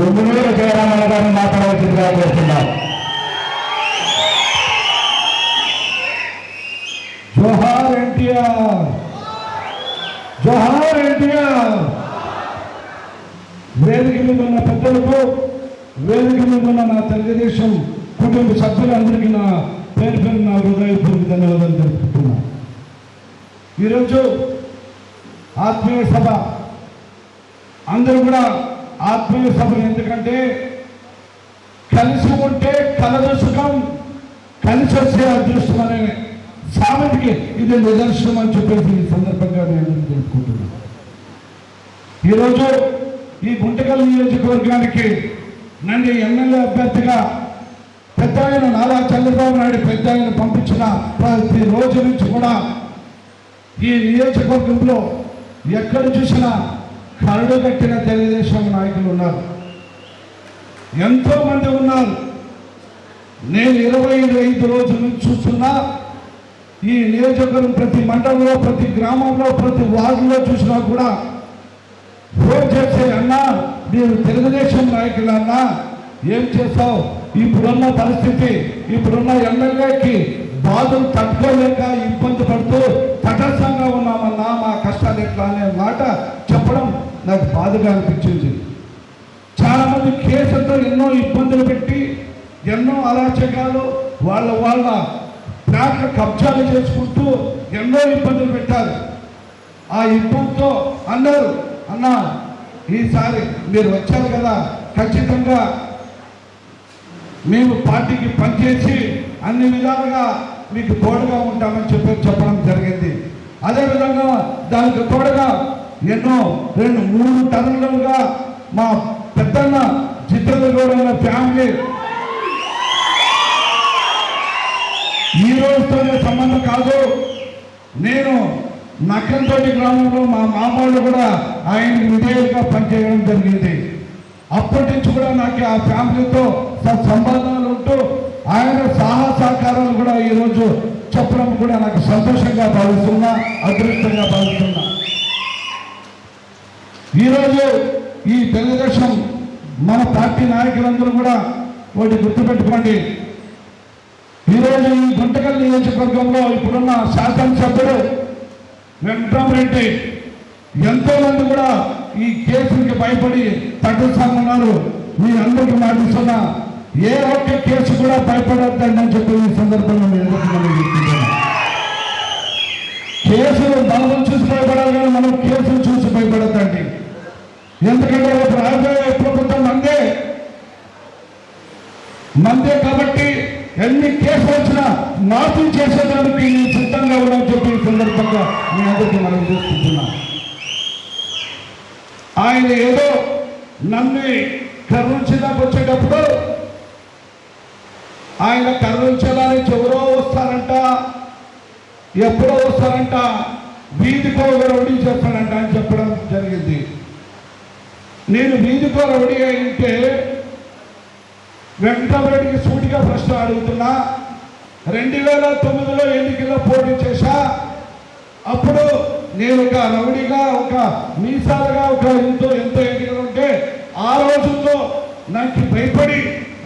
గుండూరు జయరామన్న గారిని మాట్లాడవలసిందిగా చేస్తున్నారు జోహార్ ఎన్టీఆర్ జోహార్ ఎన్టీఆర్ వేదిక మీద ఉన్న పెద్దలకు వేదిక మీద ఉన్న నా తెలుగుదేశం కుటుంబ సభ్యులందరికీ నా పేరు పేరు నా హృదయపూర్వక ధన్యవాదాలు తెలుపుతున్నా ఈరోజు ఆత్మీయ సభ అందరూ కూడా ఆత్మీయ సభలు ఎందుకంటే కలిసి ఉంటే కలదు సుఖం కలిసి వచ్చే అదృష్టం అనే సామెతకి ఇది నిదర్శనం అని చెప్పేసి ఈ సందర్భంగా నేను తెలుసుకుంటున్నాను ఈరోజు ఈ గుంటకల్ నియోజకవర్గానికి నన్ను ఎమ్మెల్యే అభ్యర్థిగా పెద్ద ఆయన నారా చంద్రబాబు నాయుడు పెద్ద ఆయన పంపించిన ప్రతి రోజు నుంచి కూడా ఈ నియోజకవర్గంలో ఎక్కడ చూసినా కరడు కట్టిన తెలుగుదేశం నాయకులు ఉన్నారు. ఎంతోమంది ఉన్నారు. నేను ఇరవై ఐదు రోజుల నుంచి చూస్తున్నా ఈ నియోజకవర్గం ప్రతి మండలంలో ప్రతి గ్రామంలో ప్రతి వార్డులో చూసినా కూడా ఫోన్ చేసే అన్నా మీరు తెలుగుదేశం నాయకులు అన్నా ఏం చేస్తావు? ఇప్పుడున్న పరిస్థితి ఇప్పుడున్న ఎమ్మెల్యేకి బాధలు తట్టుకోలేక ఇబ్బంది పడుతూ తటస్థంగా ఉన్నామన్నా మా కష్టాలు ఎట్లా అనే మాట బాధగా అనిపించింది. చాలామంది కేసులతో ఎన్నో ఇబ్బందులు పెట్టి ఎన్నో అరాచకాలు వాళ్ళ వాళ్ళ ప్లాట్ల కబ్జాలు చేసుకుంటూ ఎన్నో ఇబ్బందులు పెట్టారు. ఆ ఇబ్బందితో అన్నారు అన్న ఈసారి మీరు వచ్చారు కదా ఖచ్చితంగా మేము పార్టీకి పనిచేసి అన్ని విధాలుగా మీకు తోడుగా ఉంటామని చెప్పి చెప్పడం జరిగింది. అదేవిధంగా దానికి తోడుగా ఎన్నో రెండు మూడు టన్నులుగా మా పెద్దన్న చిత్రదుర్గ ఫ్యామిలీ ఈ రోజుతోనే సంబంధం కాదు. నేను నక్కంతోటి గ్రామంలో మా మామూలు కూడా ఆయన విధేయులుగా పనిచేయడం జరిగింది. అప్పటి నుంచి కూడా నాకు ఆ ఫ్యామిలీతో సంబంధాలు ఉంటూ ఆయన సహా సహకారాలు కూడా ఈరోజు చెప్పడం కూడా నాకు సంతోషంగా భావిస్తున్నా అదృష్టంగా భావిస్తున్నా. ఈరోజు ఈ తెలుగుదేశం మన పార్టీ నాయకులందరూ కూడా ఒకటి గుర్తుపెట్టుకోండి. ఈరోజు ఈ గుంటకల్ నియోజకవర్గంలో ఇప్పుడున్న శాసనసభ్యుడు వెంకటరామరెడ్డి ఎంతోమంది కూడా ఈ కేసులకి భయపడి తట్టుస్తామన్నారు మీ అందరికీ మాటిస్తున్నా ఏ ఒక్క కేసు కూడా భయపడద్దండి అని చెప్పి ఈ సందర్భంగా మీ కేసులు బలం చూసి భయపడాలి కానీ మనం కేసులు చూసి భయపడద్దండి. ఎందుకంటే రేపు రాబోయే ప్రభుత్వం మందే. మందే కాబట్టి ఎన్ని కేసులు వచ్చినా మాఫీ చేసేదానికి నేను సిద్ధంగా ఉన్నాను చెప్పిన సందర్భంగా మీ అందరికీ మనం చేసుకుంటున్నాం. ఆయన ఏదో నన్ను కరుణించడానికి వచ్చేటప్పుడు ఆయన కరుణించడానికి ఎవరో వస్తారంట ఎప్పుడో వస్తారంట వీధికో రౌడీ చేస్తాడంట అని చెప్పడం జరిగింది. నేను వీధి రౌడీ అంటే వెంకటరెడ్డికి సూటిగా ప్రశ్న అడుగుతున్నా. రెండు వేల తొమ్మిదిలో ఎన్నికల్లో పోటీ చేశా. అప్పుడు నేను ఒక రౌడీగా ఒక మీసాలుగా ఒక ఎంతో ఎంతో ఎన్నికలు ఉంటే ఆ రోజుల్లో నాకు భయపడి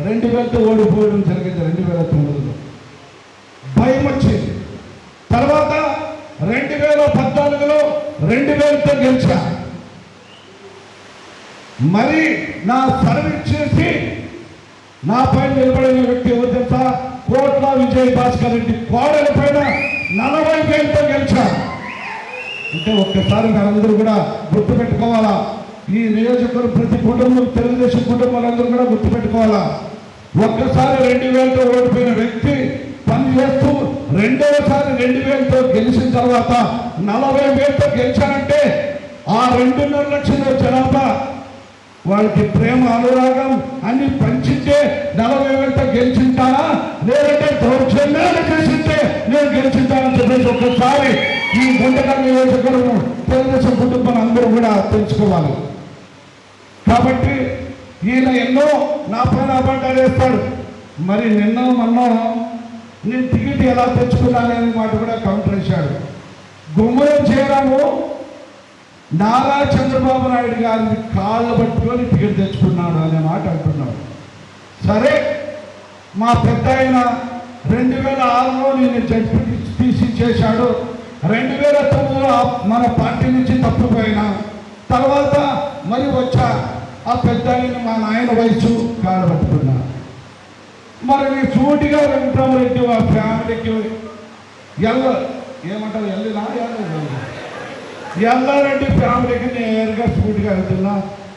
రెండు వేలతో ఓడిపోవడం జరిగింది రెండు వేల తొమ్మిదిలో. భయం వచ్చింది. తర్వాత రెండు వేల పద్నాలుగులో రెండు వేలతో గెలిచా. మరి నా సర్వీస్ చేసి నా పైన నిలబడిన వ్యక్తి ఎవరు తెలుసా? కోట్ల విజయ్ భాస్కర్ రెడ్డి కోడల పైన నలభై వేలతో గెలిచారు అంటే ఒక్కసారి మీరందరూ కూడా గుర్తు పెట్టుకోవాలా ఈ నియోజకవర్గం ప్రతి కుటుంబం తెలుగుదేశం కుటుంబాలందరూ కూడా గుర్తుపెట్టుకోవాలా? ఒక్కసారి రెండు వేలతో ఓడిపోయిన వ్యక్తి పని చేస్తూ రెండవసారి రెండు వేలతో గెలిచిన తర్వాత నలభై వేలతో గెలిచానంటే ఆ రెండున్నర లక్షల జనాభా వాళ్ళకి ప్రేమ అనురాగం అన్ని పంచితే నలభై వేలతో గెలిచింటానా లేదంటే దౌర్జన్యాలు చేసింటే నేను గెలిచింటానని చెప్పేసి ఒక్కసారి ఈ గుంటకల్ నియోజకవర్గం తెలుగుదేశం కుటుంబం అందరూ కూడా తెలుసుకోవాలి. కాబట్టి ఈయన ఎన్నో నా పైన అబద్ధాలు వేస్తాడు. మరి నిన్న మొన్న నేను టికెట్ ఎలా తెచ్చుకున్నాననే మాట కూడా కౌంటర్ వేశాడు. గుమ్మరం చేయడము నారా చంద్రబాబు నాయుడు గారిని కాళ్ళు పట్టుకొని టికెట్ తెచ్చుకున్నాడు అనే మాట అంటున్నాడు. సరే మా పెద్ద ఆయన రెండు వేల ఆరులో నేను జడ్పీ తీసి చేశాడు. రెండు వేల తొమ్మిదిలో మన పార్టీ నుంచి తప్పిపోయినా తర్వాత మరి వచ్చా ఆ పెద్ద ఆయన మా నాయన వయసు కాలు పట్టుకున్నా. మరి నీ సూటిగా వెంకటరామరెడ్డి మా ఫ్యామిలీకి ఎల్ల ఏమంటారు ఎల్లినా ఎల్ల ఎల్లారెడ్డి ఫ్యామిలీకి నేరుగా సూటిగా వెళ్తున్నా.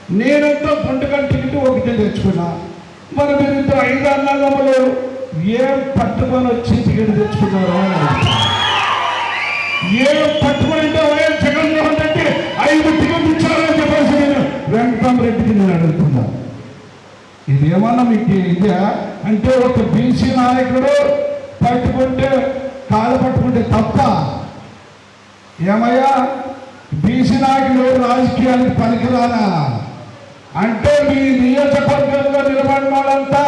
నేనంతా గుంటగంట టికెట్ ఒకటే తెచ్చుకున్నా. మరి మీరు ఇద్దరు ఐదు అన్నదమ్ములు ఏం పట్టుకొని వచ్చి టికెట్ తెచ్చుకున్నారు ఏం పట్టుకొని అంటే వైఎస్ జగన్మోహన్ రెడ్డి ఐదు టికెట్ ఇచ్చారని చెప్పేసి నేను వెంకటరామరెడ్డికి నేను అడుగుతున్నా. ఇది ఏమన్నా మీకు ఇదే? అంటే ఒక బీసీ నాయకుడు పట్టుకుంటే కాలు పట్టుకుంటే తప్ప. ఏమయ్యా? బీసీ నాయకులు రాజకీయానికి పనికిరానా అంటే మీ నియోజకవర్గంలో నిలబడిన వాళ్ళంతా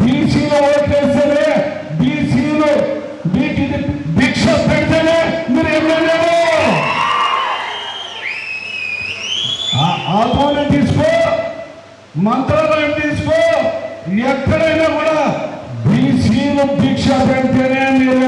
బీసీలో ఓట్లేస్తేనే బీసీలు మీకు దీక్ష పెడితేనే మీరు ఎమ్మెల్యేలు. ఆహ్వానం తీసుకో మంత్రాలయం తీసుకో ఎక్కడైనా కూడా బీసీలు దీక్ష పెడితేనే మీరు